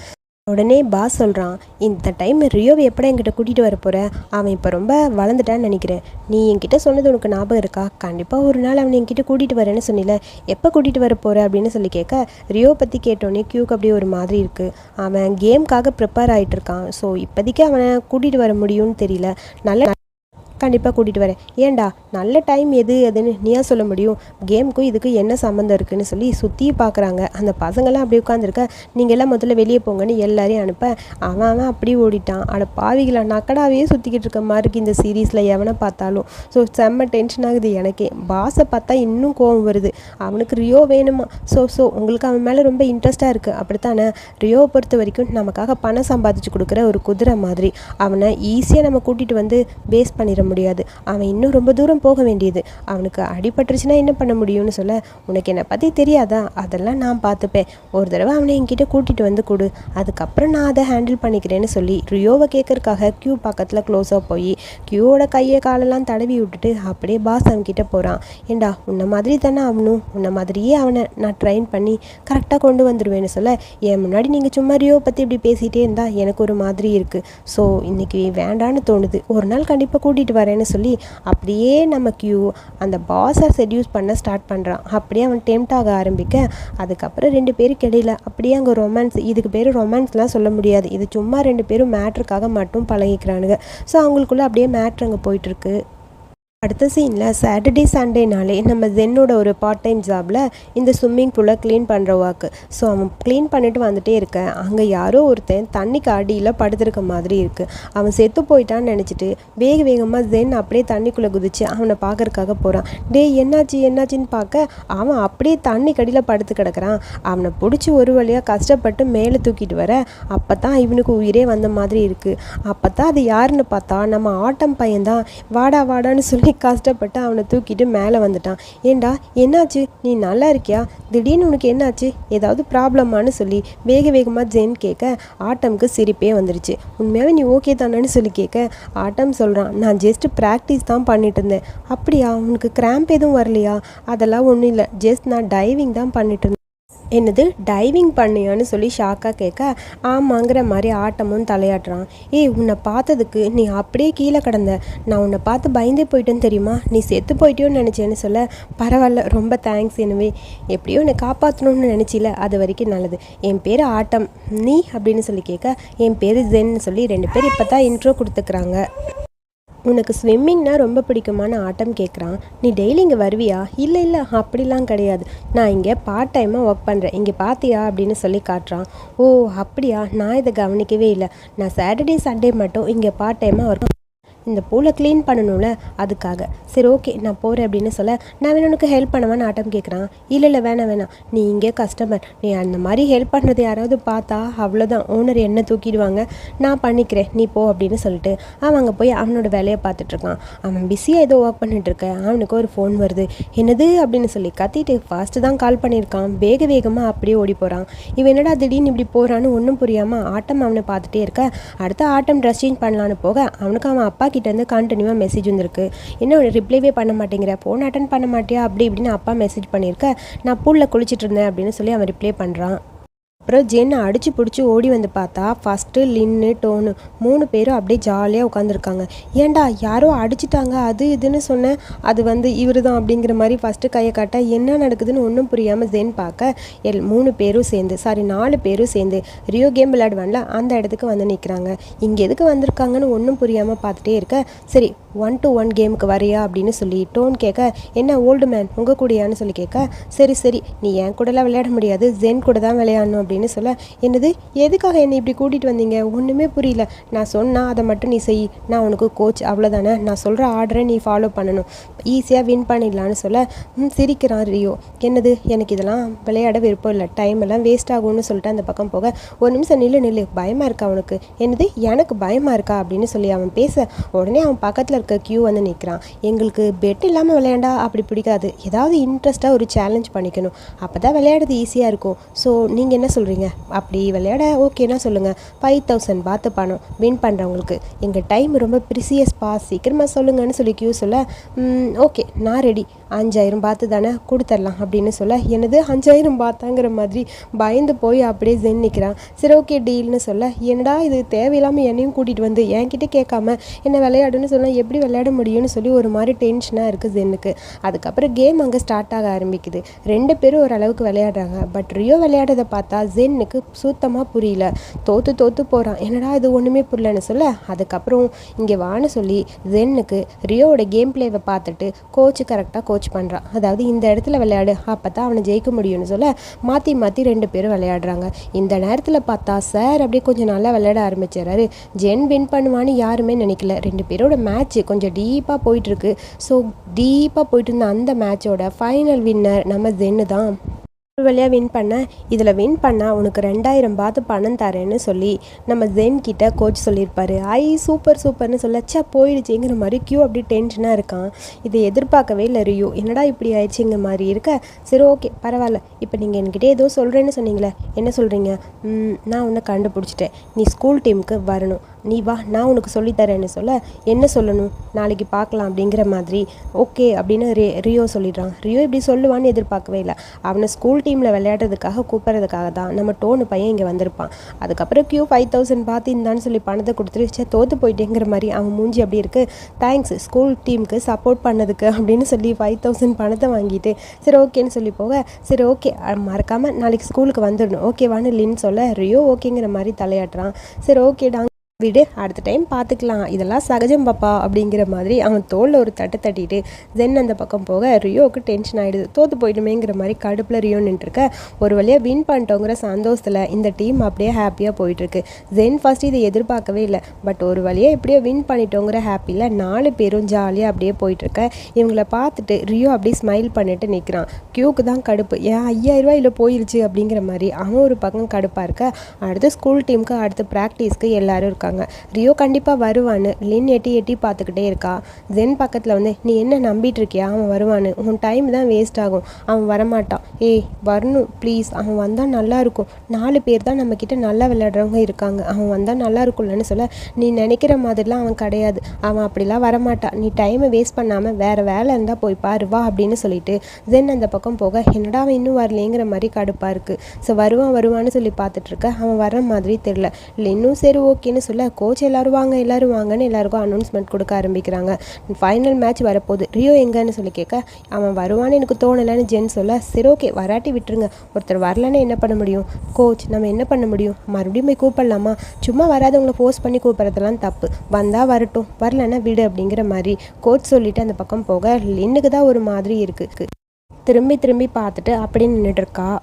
உடனே பாஸ் சொல்கிறான் இந்த டைம் ரியோவை எப்படா என்கிட்ட கூட்டிகிட்டு வர போகிற அவன் இப்போ ரொம்ப வளர்ந்துட்டான்னு நினைக்கிறேன். நீ என்கிட்ட சொன்னது உனக்கு ஞாபகம் இருக்கா? கண்டிப்பாக ஒரு நாள் அவனை என்கிட்ட கூட்டிகிட்டு வரேன்னு சொன்னில எப்போ கூட்டிகிட்டு வர போகிற அப்படின்னு சொல்லி கேட்க ரியோ பற்றி கேட்டோன்னே கியூக்கு அப்படியே ஒரு மாதிரி இருக்குது அவன் கேம்க்காக ப்ரிப்பேர் ஆகிட்டு இருக்கான். ஸோ இப்போதைக்கு அவனை கூட்டிகிட்டு வர முடியும்னு தெரியல. நல்ல கண்டிப்பாக கூட்டிகிட்டு வரேன். ஏன்டா? நல்ல டைம் எது எதுன்னு நீயா சொல்ல முடியும். கேமுக்கும் இதுக்கு என்ன சம்மந்தம் இருக்குன்னு சொல்லி சுற்றி பார்க்குறாங்க அந்த பசங்களாம் அப்படி உட்காந்துருக்க நீங்கள் எல்லாம் முதல்ல வெளியே போங்கன்னு எல்லாரையும் அனுப்ப. அவன் அவன் அப்படி ஓடிட்டான். அட பாவிகளா நக்கடாவே சுற்றிக்கிட்டு இருக்க மாதிரி இருக்குது இந்த சீரீஸில் எவனை பார்த்தாலும். ஸோ செம்ம டென்ஷன் ஆகுது எனக்கே. பாஸை பார்த்தா இன்னும் கோவம் வருது. அவனுக்கு ரியோ வேணுமா? ஸோ ஸோ உங்களுக்கு அவன் மேலே ரொம்ப இன்ட்ரெஸ்ட்டாக இருக்குது அப்படித்தானே? ரியோவை பொறுத்த வரைக்கும் நமக்காக பணம் சம்பாதிச்சு கொடுக்குற ஒரு குதிரை மாதிரி. அவனை ஈஸியாக நம்ம கூட்டிகிட்டு வந்து பேஸ் பண்ணிட முடியாது. அவன் இன்னும் ரொம்ப தூரம் போக வேண்டியது. அவனுக்கு அடிபட்டுருச்சுன்னா என்ன பண்ண முடியும்னு சொல்ல உனக்கு என்னை பற்றி தெரியாதா? அதெல்லாம் நான் பார்த்துப்பேன். ஒரு தடவை அவனை என்கிட்ட கூட்டிகிட்டு வந்து கொடு. அதுக்கப்புறம் நான் அதை ஹேண்டில் பண்ணிக்கிறேன்னு சொல்லி ரியோவை கேட்கறக்காக க்யூ பக்கத்தில் க்ளோஸாக போய் க்யூவோட கையை காலெல்லாம் தடவி விட்டுட்டு அப்படியே பாஸ் அவன்கிட்ட போகிறான் ஏண்டா உன்னை மாதிரி தானே அவனும் உன்னை மாதிரியே அவனை நான் ட்ரைன் பண்ணி கரெக்டாக கொண்டு வந்துடுவேன்னு சொல்ல என் முன்னாடி நீங்கள் சும்மா ரியோவை பற்றி இப்படி பேசிகிட்டே இருந்தால் எனக்கு ஒரு மாதிரி இருக்குது ஸோ இன்றைக்கி வேண்டான்னு தோணுது. ஒரு நாள் கண்டிப்பாக கூட்டிகிட்டு வரேன்னு சொல்லி அப்படியே நம்ம கியூ அந்த பாஸை செட்யூஸ் பண்ண ஸ்டார்ட் பண்ணுறான் அப்படியே அவன் டெம்ட் ஆக ஆரம்பிக்க அதுக்கப்புறம் ரெண்டு பேருக்கு இடையில அப்படியே அங்கே ரொமான்ஸ் இதுக்கு பேர் ரொமான்ஸ்லாம் சொல்ல முடியாது. இது சும்மா ரெண்டு பேரும் மேட்ருக்காக மட்டும் பழகிக்கிறானுங்க. ஸோ அவங்களுக்குள்ளே அப்படியே மேட்ரு அங்கே போயிட்டுருக்கு அடுத்த சீனில் சாட்டர்டே சண்டேனாலே நம்ம ஜென்னோட ஒரு பார்ட் டைம் ஜாபில் இந்த ஸ்விம்மிங் பூலை க்ளீன் பண்ணுற வாக்கு ஸோ அவன் க்ளீன் பண்ணிட்டு வந்துட்டே இருக்கேன். அங்கே யாரோ ஒருத்தன் தண்ணிக்கு அடியில் படுத்திருக்க மாதிரி இருக்குது அவன் செத்து போயிட்டான்னு நினச்சிட்டு வேக வேகமாக ஜென் அப்படியே தண்ணிக்குள்ளே குதிச்சு அவனை பார்க்கறக்காக போகிறான் டேய் என்னாச்சு என்னாச்சுன்னு பார்க்க அவன் அப்படியே தண்ணி கடியில் படுத்து கிடக்குறான். அவனை பிடிச்சி ஒரு வழியாக கஷ்டப்பட்டு மேலே தூக்கிட்டு வர அப்போ தான் இவனுக்கு உயிரே வந்த மாதிரி இருக்குது அப்போ தான் அது யாருன்னு பார்த்தா நம்ம ஆட்டம் பையன் தான் வாடா வாடான்னு சொல்லி கஷ்டப்பட்டு அவனை தூக்கிட்டு மேலே வந்துட்டான். ஏண்டா என்னாச்சு? நீ நல்லா இருக்கியா? திடீர்னு உனக்கு என்னாச்சு? ஏதாவது ப்ராப்ளமான்னு சொல்லி வேக வேகமாக ஜென் கேட்க ஆட்டம்க்கு சிரிப்பே வந்துருச்சு. உண்மையாகவே நீ ஓகே தானேன்னு சொல்லி கேட்க ஆட்டம் சொல்கிறான் நான் ஜஸ்ட் ப்ராக்டிஸ் தான் பண்ணிட்டு இருந்தேன். அப்படியா? உனக்கு கிராம்ப் எதுவும் வரலையா? அதெல்லாம் ஒன்றும் இல்லை. ஜஸ்ட் நான் டைவிங் தான் பண்ணிட்டு இருந்தேன். என்னது டைவிங் பண்ணியான்னு சொல்லி ஷாக்காக கேட்க ஆமாங்கிற மாதிரி ஆட்டமும் தலையாட்டுறான். ஏய் உன்னை பார்த்ததுக்கு நீ அப்படியே கீழே கிடந்த. நான் உன்னை பார்த்து பயந்தே போயிட்டேன்னு தெரியுமா? நீ செத்து போயிட்டியோன்னு நினச்சேன்னு சொல்ல பரவாயில்ல ரொம்ப தேங்க்ஸ் எனவே. எப்படியோ என்னை காப்பாற்றணும்னு நினச்சில அது வரைக்கும் நல்லது. என் பேர் ஆட்டம். நீ அப்படின்னு சொல்லி கேட்க என் பேர் ஜென்னு சொல்லி ரெண்டு பேர் இப்போ தான் இன்ட்ரோ கொடுத்துக்கிறாங்க. உனக்கு ஸ்விம்மிங்னா ரொம்ப பிடிக்குமான ஆட்டம் கேட்குறான் நீ டெய்லி இங்கே வருவியா? இல்லை இல்லை அப்படிலாம் கிடையாது. நான் இங்கே பார்ட் டைமாக ஒர்க் பண்ணுறேன் இங்கே பார்த்தியா அப்படின்னு சொல்லி காட்டுறான். ஓ அப்படியா? நான் இதை கவனிக்கவே இல்லை. நான் சாட்டர்டே சண்டே மட்டும் இங்கே பார்ட் டைமாக ஒர்க் இந்த பூலை க்ளீன் பண்ணணும்ல அதுக்காக. சரி ஓகே நான் போகிறேன் அப்படின்னு சொல்ல நான் வேணும் உனக்கு ஹெல்ப் பண்ணவான்னு ஆட்டம் கேட்குறான் இல்லை இல்லை வேணாம் வேணாம். நீ இங்கே கஸ்டமர் நீ அந்த மாதிரி ஹெல்ப் பண்ணுறது யாராவது பார்த்தா அவ்வளோதான் ஓனர் என்ன தூக்கிடுவாங்க? நான் பண்ணிக்கிறேன். நீ போ அப்படின்னு சொல்லிட்டு அவன் அங்கே போய் அவனோட வேலையை பார்த்துட்ருக்கான் அவன் பிஸியாக ஏதோ ஒர்க் பண்ணிட்டு அவனுக்கு ஒரு ஃபோன் வருது. என்னது? அப்படின்னு சொல்லி கத்திட்டு ஃபாஸ்ட்டு தான் கால் பண்ணியிருக்கான். வேக வேகமாக அப்படியே ஓடி போகிறான் இவன் என்னடா திடீர்னு இப்படி போகிறான்னு ஒன்றும் புரியாமல் ஆட்டம் அவனை பார்த்துட்டே இருக்க. அடுத்த ஆட்டம் ட்ரெஸ் சேஞ்ச் பண்ணலான்னு போக அவனுக்கு அவன் அப்பா அப்பாக்கிட்டேருந்து கண்டினியூவாக மெசேஜ் வந்திருக்கு. என்ன ரிப்ளைவே பண்ண மாட்டேங்கிற? ஃபோன் அட்டன் பண்ண மாட்டியா? அப்படி இப்படின்னு அப்பா மெசேஜ் பண்ணியிருக்க. நான் பூலில் குளிச்சிட்டு இருந்தேன் அப்படின்னு சொல்லி அவன் ரிப்ளை பண்ணுறான் அப்புறம் ஜென் அடிச்சு பிடிச்சி ஓடி வந்து பார்த்தா ஃபஸ்ட்டு லின்னு டோனு மூணு பேரும் அப்படியே ஜாலியாக உட்காந்துருக்காங்க ஏன்டா யாரோ அடிச்சிட்டாங்க அது இதுன்னு சொன்னேன் அது வந்து இவர் தான் அப்படிங்கிற மாதிரி ஃபஸ்ட்டு கையை காட்ட என்ன நடக்குதுன்னு ஒன்றும் புரியாமல் ஜென் பார்க்க எல் மூணு பேரும் சேர்ந்து சாரி நாலு பேரும் சேர்ந்து ரியோ கேம் விளையாடுவான்ல அந்த இடத்துக்கு வந்து நிற்கிறாங்க இங்கே எதுக்கு வந்திருக்காங்கன்னு ஒன்றும் புரியாமல் பார்த்துட்டே இருக்க. சரி ஒன் டு ஒன் கேமுக்கு வரியா அப்படின்னு சொல்லி டோன் கேட்க என்ன ஓல்டு மேன் உங்கள் கூடயான்னு சொல்லி கேட்க சரி சரி நீ என் கூடலாம் விளையாட முடியாது ஜென் கூட தான் விளையாடணும் அப்படின்னு சொல்ல என்னது எதுக்காக என்னை இப்படி கூட்டிகிட்டு வந்தீங்க? ஒன்றுமே புரியல. நான் சொன்னால் அதை மட்டும் நீ செய். நான் உனக்கு கோச் அவ்வளோதானே நான் சொல்கிற ஆர்டரை நீ ஃபாலோ பண்ணணும். ஈஸியாக வின் பண்ணிடலான்னு சொல்ல ம் சிரிக்கிறான் ரியோ. என்னது எனக்கு இதெல்லாம் விளையாட விருப்பம் இல்லை. டைம் எல்லாம் வேஸ்ட் ஆகும்னு சொல்லிட்டு அந்த பக்கம் போக ஒரு நிமிஷம் நில்லு நில்லு. பயமாக இருக்கா அவனுக்கு என்னது எனக்கு பயமாக இருக்கா? அப்படின்னு சொல்லி அவன் பேச உடனே அவன் பக்கத்தில் இருக்க கியூ வந்து நிற்கிறான் எங்களுக்கு பெட் இல்லாமல் விளையாண்டா அப்படி பிடிக்காது. ஏதாவது இன்ட்ரெஸ்ட்டாக ஒரு சேலஞ்ச் பண்ணிக்கணும். அப்போ தான் விளையாடுறது ஈஸியாக இருக்கும். ஸோ நீங்கள் என்ன சொல்கிறீங்க அப்படி விளையாட ஓகேனா சொல்லுங்கள் ஃபைவ் தௌசண்ட் பார்த்து பணம் வின் பண்ணுறவங்களுக்கு எங்கள் டைம் ரொம்ப ப்ரிசியஸ் பா சீக்கிரமாக சொல்லுங்கன்னு சொல்லி கியூ சொல்ல ஓகே நான் ரெடி அஞ்சாயிரம் பார்த்து தானே கொடுத்துர்லாம் அப்படின்னு சொல்ல எனது அஞ்சாயிரம் பார்த்தாங்கிற மாதிரி பயந்து போய் அப்படியே ஜென் நிற்கிறான் சரி ஓகே டீல்னு சொல்ல என்னடா இது தேவையில்லாமல் என்னையும் கூட்டிகிட்டு வந்து என்கிட்ட கேட்காம என்ன விளையாடுன்னு சொன்னால் எப்படி விளையாட முடியும்னு சொல்லி ஒரு மாதிரி டென்ஷனாக இருக்குது ஜென்னுக்கு அதுக்கப்புறம் கேம் அங்கே ஸ்டார்ட் ஆக ஆரம்பிக்குது. ரெண்டு பேரும் ஓரளவுக்கு விளையாடுறாங்க. பட் ரியோ விளையாடுறதை பார்த்தா ஜென்னுக்கு சுத்தமாக புரியல. தோற்று தோற்று போகிறான் என்னடா இது ஒன்றுமே புரியலன்னு சொல்ல அதுக்கப்புறம் இங்கே வான்னு சொல்லி ஜென்னுக்கு ரியோவோட கேம் பிளேவை பார்த்துட்டு கோச்சு கரெக்டாக கோச் பண்ணுறான் அதாவது இந்த இடத்துல விளையாடு அப்போ தான் அவனை ஜெயிக்க முடியும்னு சொல்ல மாற்றி மாற்றி ரெண்டு பேரும் விளையாடுறாங்க. இந்த நேரத்தில் பார்த்தா சார் அப்படியே கொஞ்சம் நல்லா விளையாட ஆரம்பிச்சிடறாரு. ஜென் வின் பண்ணுவான்னு யாருமே நினைக்கல. ரெண்டு பேரோட மேட்ச் கொஞ்சம் டீப்பாக போயிட்டுருக்கு ஸோ டீப்பாக போயிட்டு இருந்த அந்த மேட்சோட ஃபைனல் வின்னர் நம்ம ஜென்னு தான். ஒரு வழியாக வின் பண்ண இதில் வின் பண்ணால் உனக்கு ரெண்டாயிரம் பார்த்து பணம் தரேன்னு சொல்லி நம்ம ஜென் கிட்ட கோச் சொல்லியிருப்பாரு. ஐ சூப்பர் சூப்பர்னு சொல்ல. ச்சே போயிடுச்சுங்கிற மாதிரி கியூ அப்படி டென்ஷனாக இருக்கான். இதை எதிர்பார்க்கவே இல்லை ரியூ. என்னடா இப்படி ஆயிடுச்சுங்கிற மாதிரி இருக்க? சரி ஓகே பரவாயில்ல. இப்போ நீங்கள் என்கிட்ட ஏதோ சொல்கிறேன்னு சொன்னீங்களே என்ன சொல்கிறீங்க நான் உன்னை கண்டுபிடிச்சிட்டேன். நீ ஸ்கூல் டீமுக்கு வரணும். நீ வா நான் உனக்கு சொல்லித்தரேன்னு சொல்ல என்ன சொல்லணும்? நாளைக்கு பார்க்கலாம் அப்படிங்கிற மாதிரி. ஓகே அப்படின்னு ரே ரியோ சொல்லிடுறான். ரியோ இப்படி சொல்லுவான்னு எதிர்பார்க்கவே இல்லை. அவனை ஸ்கூல் டீமில் விளையாடுறதுக்காக கூப்பிட்றதுக்காக தான். நம்ம டோனு பையன் இங்கே வந்திருப்பான். அதுக்கப்புறம் கியூ ஃபைவ் தௌசண்ட் பார்த்துருந்தான்னு சொல்லி பணத்தை கொடுத்துட்டு சே தோற்று போயிட்டேங்கிற மாதிரி அவன் மூஞ்சி அப்படி இருக்குது தேங்க்ஸ் ஸ்கூல் டீமுக்கு சப்போர்ட் பண்ணதுக்கு அப்படின்னு சொல்லி ஃபைவ் தௌசண்ட் பணத்தை வாங்கிட்டு சரி ஓகேன்னு சொல்லி போக சரி ஓகே மறக்காமல் நாளைக்கு ஸ்கூலுக்கு வந்துடணும். ஓகேவான்னு லின்னு சொல்ல ரியோ ஓகேங்கிற மாதிரி தலையாட்டுறான். சரி ஓகேடா விடு அடுத்த டைம் பார்த்துக்கலாம் இதெல்லாம் சகஜம் பாப்பா அப்படிங்கிற மாதிரி அவன் தோளில் ஒரு தட்டு தட்டிட்டு ஜென் அந்த பக்கம் போக ரியோவுக்கு டென்ஷன் ஆகிடுது தோற்று போயிடுமேங்கிற மாதிரி கடுப்பில் ரியோ நின்றுருக்க. ஒரு வழியாக வின் பண்ணிட்டோங்கிற சந்தோஷத்தில் இந்த டீம் அப்படியே ஹாப்பியாக போயிட்டுருக்கு. ஜென் ஃபஸ்ட் இதை எதிர்பார்க்கவே இல்லை. பட் ஒரு வழியாக எப்படியோ வின் பண்ணிட்டோங்கிற ஹாப்பியில் நாலு பேரும் ஜாலியாக அப்படியே போயிட்டுருக்க. இவங்கள பார்த்துட்டு ரியோ அப்படியே ஸ்மைல் பண்ணிட்டு நிற்கிறான் க்யூக்கு தான் கடுப்பு. ஏன் ஐயாயிரரூவா இல்லை போயிருச்சு அப்படிங்கிற மாதிரி அவன் ஒரு பக்கம் கடுப்பாக இருக்க. அடுத்து ஸ்கூல் டீமுக்கு அடுத்து ப்ராக்டிஸ்க்கு எல்லாரும் இருக்கா இருக்காங்க. ரியோ கண்டிப்பாக வருவான்னு லின் எட்டி எட்டி பார்த்துக்கிட்டே இருக்கா. ஜென் பக்கத்தில் வந்து நீ என்ன நம்பிட்டு இருக்கியா அவன் வருவான்னு. உன் டைம் தான் வேஸ்ட் ஆகும். அவன் வரமாட்டான். ஏய் வரணும் ப்ளீஸ் அவன் வந்தால் நல்லா இருக்கும். நாலு பேர் தான் நம்மக்கிட்ட நல்லா விளையாடுறவங்க இருக்காங்க. அவன் வந்தால் நல்லா இருக்கும்லன்னு சொல்ல நீ நினைக்கிற மாதிரிலாம் அவன் கிடையாது. அவன் அப்படிலாம் வரமாட்டான் நீ டைமை வேஸ்ட் பண்ணாமல் வேறு வேலை இருந்தால் போய் பாரு வா அப்படின்னு சொல்லிட்டு ஜென் அந்த பக்கம் போக என்னடா அவன் இன்னும் வரலேங்கிற மாதிரி கடுப்பாக இருக்குது ஸோ வருவான் வருவான்னு சொல்லி பார்த்துட்ருக்க அவன் வர மாதிரி தெரில இல்லை இன்னும் சரி ஓகேன்னு சொல்லி கோச் எல்லோரும் வாங்க எல்லோரும் வாங்கன்னு எல்லாருக்கும் அனௌன்ஸ்மெண்ட் கொடுக்க ஆரம்பிக்கிறாங்க. ஃபைனல் மேட்ச் வரப்போகுது. ரியோ எங்கன்னு சொல்லி கேட்க அவன் வருவான்னு எனக்கு தோணலைன்னு ஜென் சொல்ல சரி ஓகே வராட்டி விட்டுருங்க. ஒருத்தர் வரலன்னு என்ன பண்ண முடியும்? கோச் நம்ம என்ன பண்ண முடியும்? மறுபடியும் போய் கூப்பிடலாமா? சும்மா வராதவங்களை ஃபோர்ஸ் பண்ணி கூப்பிட்றதெல்லாம் தப்பு. வந்தால் வரட்டும். வரலன்னா விடு அப்படிங்கிற மாதிரி கோச் சொல்லிட்டு அந்த பக்கம் போக லின்னுக்கு தான் ஒரு மாதிரி இருக்குது திரும்பி திரும்பி பார்த்துட்டு அப்படியே நின்றுட்டுருக்கா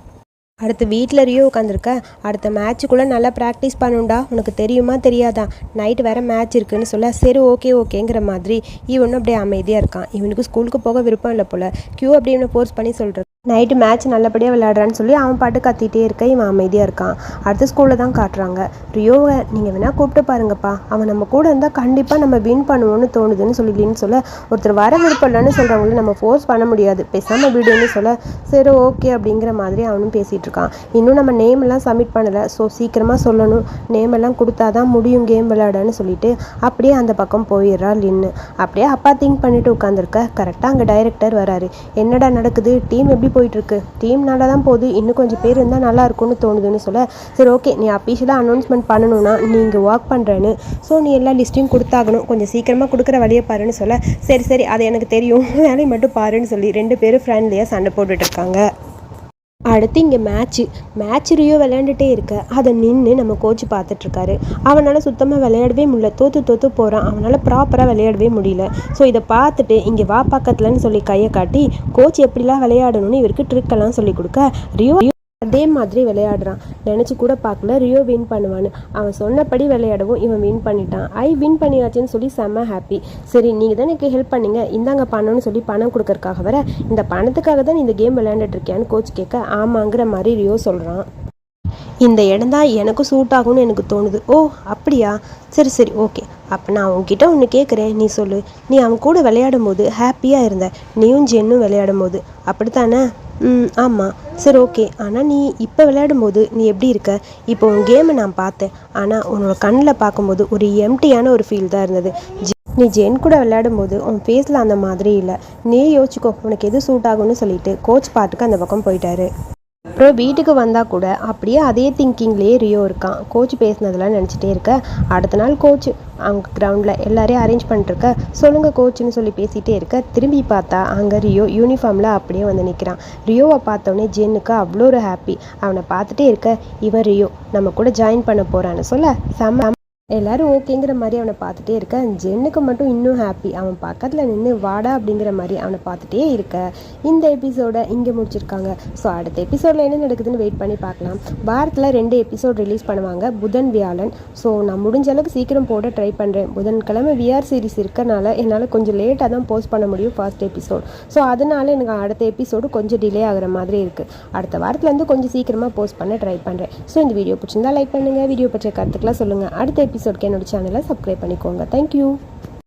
அடுத்து வீட்டில் ரியோ உட்காந்துருக்க அடுத்த மேட்ச்சுக்குள்ளே நல்லா ப்ராக்டிஸ் பண்ணுண்டா. உனக்கு தெரியுமா தெரியாதா? நைட்டு வேறு மேட்ச் இருக்குன்னு சொல்ல சரி ஓகே ஓகேங்கிற மாதிரி இவனும் அப்படியே அமைதியாக இருக்கான். இவனுக்கு ஸ்கூலுக்கு போக விருப்பம் இல்லை போல். க்யூ அப்படி இவனை ஃபோர்ஸ் பண்ணி சொல்கிறான் நைட்டு மேட்ச் நல்லபடியாக விளையாடுறான்னு சொல்லி அவன் பாட்டு கத்திட்டே இருக்க இவன் அமைதியாக இருக்கான். அடுத்த ஸ்கூலில் தான் காட்டுறாங்க. ரியோவை நீங்கள் வேணால் கூப்பிட்டு பாருங்கப்பா. அவன் நம்ம கூட இருந்தால் கண்டிப்பாக நம்ம வின் பண்ணுவோன்னு தோணுதுன்னு சொல்லிலின்னு சொல்ல ஒருத்தர் வர விருப்பம் இல்லைன்னு சொல்கிறவங்கள நம்ம ஃபோர்ஸ் பண்ண முடியாது. பேசாமல் விடுன்னு சொல்ல சரி ஓகே அப்படிங்கிற மாதிரி அவனும் பேசிகிட்டு இருக்கான் இன்னும் நம்ம நேம் எல்லாம் சப்மிட் பண்ணலை. ஸோ சீக்கிரமாக சொல்லணும். நேம் எல்லாம் கொடுத்தா தான் முடியும் கேம் விளையாடன்னு சொல்லிட்டு அப்படியே அந்த பக்கம் போயிடுறா லின்னு அப்படியே அப்பா திங்க் பண்ணிட்டு உட்காந்துருக்க கரெக்டாக அங்கே டைரக்டர் வராரு. என்னடா நடக்குது? டீம் எப்படி போயிட்டுருக்கு? டீம் நல்லா தான் போகுது. இன்னும் கொஞ்சம் பேர் இருந்தால் நல்லா இருக்கும்னு தோணுதுன்னு சொல்ல சரி ஓகே நீ அஃபீஷியலாக அனௌன்ஸ்மெண்ட் பண்ணணும்னா நீ இங்கே ஒர்க் பண்ணுறேன்னு ஸோ நீ எல்லா லிஸ்ட்டையும் கொடுத்தாகணும். கொஞ்சம் சீக்கிரமாக கொடுக்குற வழியை பாருன்னு சொல்ல சரி சரி அது எனக்கு தெரியும். (laughs) வேலையை மட்டும் பாருன்னு சொல்லி ரெண்டு பேரும் ஃப்ரெண்ட்லியாக சண்டை போட்டுட்ருக்காங்க அடுத்து இங்கே மேட்ச்சு மேட்ச் ரியோ விளையாண்டுட்டே இருக்க. அதை நின்று நம்ம கோச் பார்த்துட்ருக்காரு அவனால் சுத்தமாக விளையாடவே முடியல. தோற்று தோற்று போகிறான் அவனால் ப்ராப்பராக விளையாடவே முடியல. ஸோ இதை பார்த்துட்டு இங்கே வா பக்கத்துலன்னு சொல்லி கையை காட்டி கோச் எப்படிலாம் விளையாடணும்னு இவருக்கு ட்ரிக்கெல்லாம் சொல்லி கொடுக்க. ரியோ அதே மாதிரி விளையாடுறான். நினச்சி கூட பார்க்கல. ரியோ வின் பண்ணுவான்னு. அவன் சொன்னபடி விளையாடவும் இவன் வின் பண்ணிட்டான். ஐ வின் பண்ணியாச்சுன்னு சொல்லி செம்ம ஹாப்பி சரி நீங்கள் தான் எனக்கு ஹெல்ப் பண்ணீங்க. இந்தாங்க பணம்னு சொல்லி பணம் கொடுக்கறக்காக வர இந்த பணத்துக்காக தான் இந்த கேம் விளையாண்டுட்டு இருக்கியான்னு கோச் கேட்க ஆமாங்கிற மாதிரி ரியோ சொல்கிறான் இந்த இடம் தான் எனக்கும் சூட் ஆகும்னு எனக்கு தோணுது. ஓ அப்படியா? சரி சரி ஓகே அப்போ நான் உன்கிட்ட ஒன்று கேட்குறேன் நீ சொல்லு. நீ அவன் கூட விளையாடும் போது ஹாப்பியாக இருந்த. நீயும் ஜென்னும் விளையாடும் போது அப்படித்தானே? ம் ஆமாம் சரி ஓகே ஆனால் நீ இப்போ விளையாடும்போது நீ எப்படி இருக்க? இப்போ உன் கேமை நான் பார்த்தேன். ஆனால் உன்னோட கண்ணில் பார்க்கும்போது ஒரு எம்டியான ஒரு ஃபீல் தான் இருந்தது. நீ ஜென் கூட விளையாடும் போது உன் ஃபேஸில் அந்த மாதிரி இல்லை. நீ யோசிச்சுக்கோ உனக்கு எது சூட் ஆகும்னு சொல்லிட்டு கோச் பாட்டுக்கு அந்த பக்கம் போயிட்டாரு. அப்புறம் வீட்டுக்கு வந்தால் கூட அப்படியே அதே திங்கிங்லேயே ரியோ இருக்கான். கோச் பேசினதெல்லாம் நினச்சிட்டே இருக்க. அடுத்த நாள் கோச் அவங்க கிரவுண்டில் எல்லாரையும் அரேஞ்ச் பண்ணிட்டுருக்க. சொல்லுங்கள் கோச்சுன்னு சொல்லி பேசிகிட்டே இருக்க. திரும்பி பார்த்தா அங்கே ரியோ யூனிஃபார்மில் அப்படியே வந்து நிற்கிறான் ரியோவை பார்த்தோன்னே ஜென்னுக்கு அவ்வளோ ஒரு ஹாப்பி அவனை பார்த்துட்டே இருக்க இவன் ரியோ நம்ம கூட ஜாயின் பண்ண போகிறான்னு சொல்ல. செம்ம எல்லாரும் ஓகேங்கிற மாதிரி அவனை பார்த்துட்டே இருக்க. ஜென்னுக்கு மட்டும் இன்னும் ஹாப்பி அவன் பக்கத்தில் நின்று வாடா அப்படிங்கிற மாதிரி அவனை பார்த்துட்டே இருக்க. இந்த எபிசோடை இங்கே முடிச்சிருக்காங்க. ஸோ அடுத்த எபிசோடில் என்ன நடக்குதுன்னு வெயிட் பண்ணி பார்க்கலாம். வாரத்தில் ரெண்டு எபிசோட் ரிலீஸ் பண்ணுவாங்க. புதன் வியாழன். ஸோ நான் முடிஞ்ச அளவுக்கு சீக்கிரம் போட ட்ரை பண்ணுறேன் புதன்கிழமை விஆர் சீரிஸ் இருக்கனால என்னால் கொஞ்சம் லேட்டாக தான் போஸ்ட் பண்ண முடியும் ஃபர்ஸ்ட் எபிசோட் ஸோ அதனால எனக்கு அடுத்த எபிசோடு கொஞ்சம் டிலே ஆகிற மாதிரி இருக்குது அடுத்த வாரத்துலேருந்து கொஞ்சம் சீக்கிரமாக போஸ்ட் பண்ண ட்ரை பண்ணுறேன் ஸோ இந்த வீடியோ பிடிச்சிருந்தா லைக் பண்ணுங்கள் வீடியோ பற்றிய கருத்துக்கெல்லாம் சொல்லுங்கள் அடுத்த எபிசோட் எபிசோட்க்கு என்னோட சேனலை சப்ஸ்கிரைப் பண்ணிக்கோங்க. தேங்க்யூ